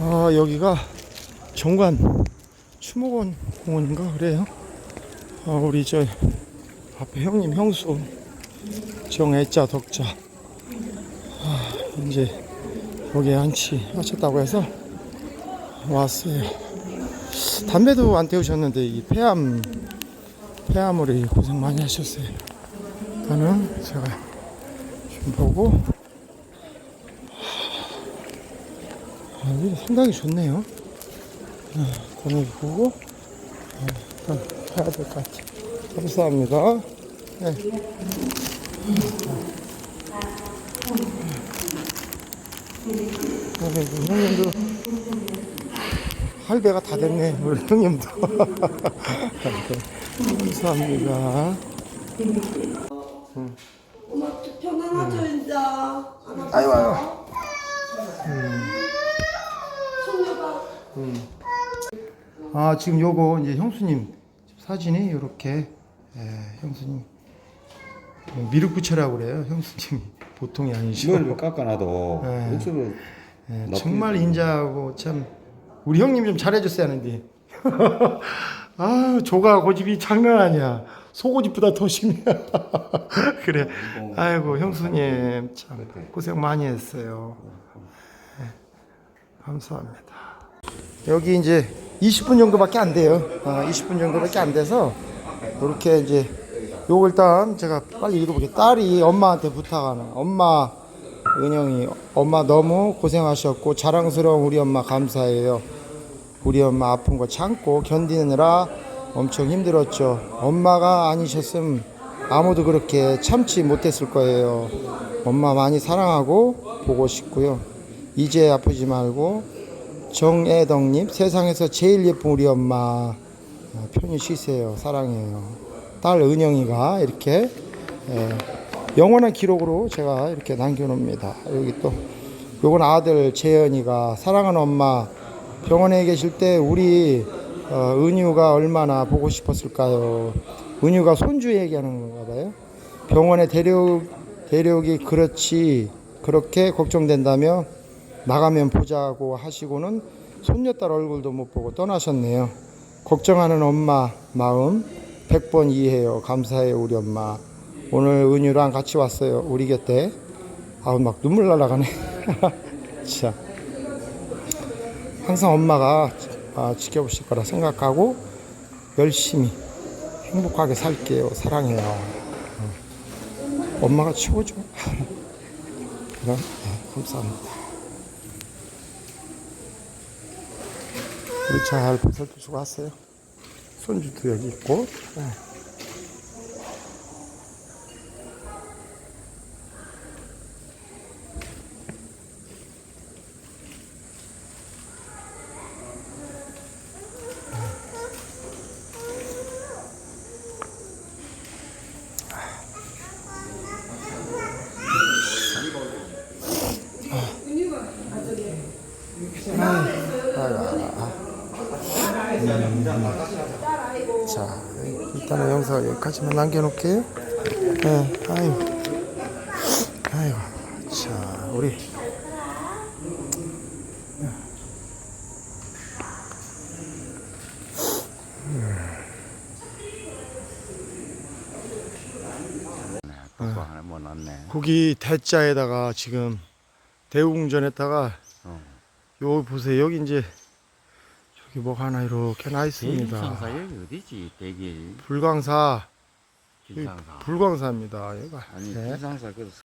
아 여기가 정관 추모원 공원인가 그래요. 아 우리 저 앞에 형님 형수 정애자 덕자 아 이제 여기 안치 하셨다고 해서 왔어요. 담배도 안 태우셨는데 이 폐암 폐암으로 이 고생 많이 하셨어요. 일단은 제가 좀 보고 여기 상당히 좋네요. 아, 저는 보고 아, 일단 가야 될 것 같아요. 감사합니다. 네. 아이고, 형님도 할배가 다 됐네 우리 형님도 감사합니다 엄마 편안하죠 이제 안 아유, 아유. 손녀가 아 지금 요거 이제 형수님 사진이 이렇게 예, 형수님. 미륵부처라고 그래요 형수님이. 보통이 아니시고 뭘 깎아놔도 네. 육수를 예, 정말 인자하고 참 우리 형님 좀 잘해줬어야 하는데. 아 조가 고집이 장난 아니야. 속고집보다 더 심해. 그래. 아이고 형수님 참 고생 많이 했어요. 네, 감사합니다 여기 이제 20분 정도밖에 안 돼요 아, 20분 정도밖에 안 돼서 이렇게 이제 요거 일단 제가 빨리 읽어볼게요 딸이 엄마한테 부탁하는 엄마 은영이 엄마 너무 고생하셨고 자랑스러운 우리 엄마 감사해요. 우리 엄마 아픈 거 참고 견디느라 엄청 힘들었죠. 엄마가 아니셨음 아무도 그렇게 참지 못했을 거예요. 엄마 많이 사랑하고 보고 싶고요. 이제 아프지 말고 정애덕님 세상에서 제일 예쁜 우리 엄마 어, 편히 쉬세요. 사랑해요. 딸 은영이가 이렇게 예, 영원한 기록으로 제가 이렇게 남겨놓습니다. 여기 또 요건 아들 재현이가 사랑하는 엄마 병원에 계실 때 우리 어, 은유가 얼마나 보고 싶었을까요? 은유가 손주 얘기하는 건가 봐요. 병원에 데려 데려오기 그렇지 그렇게 걱정된다며 나가면 보자고 하시고는 손녀딸 얼굴도 못 보고 떠나셨네요. 걱정하는 엄마 마음 100번 이해해요. 감사해요 우리 엄마. 오늘 은유랑 같이 왔어요. 우리 곁에. 아우 막 눈물 날아가네. 자. 항상 엄마가 아, 지켜보실 거라 생각하고 열심히 행복하게 살게요. 사랑해요. 어. 엄마가 최고죠. 그럼 네, 감사합니다. 우리 잘 벗어주시고 왔어요. 손주도 여기 있고. 네. 자, 일단은 영상 여기까지만 남겨놓을게요. 네, 아유, 아유, 자, 우리. 거기 대자에다가 지금 대웅전에다가 어. 요 보세요. 여기 이제 뭐 하나 이렇게 나 있습니다. 여기 어디지? 대기 불광사, 길상사. 불광사입니다. 여기가. 아니 네. 길상사 그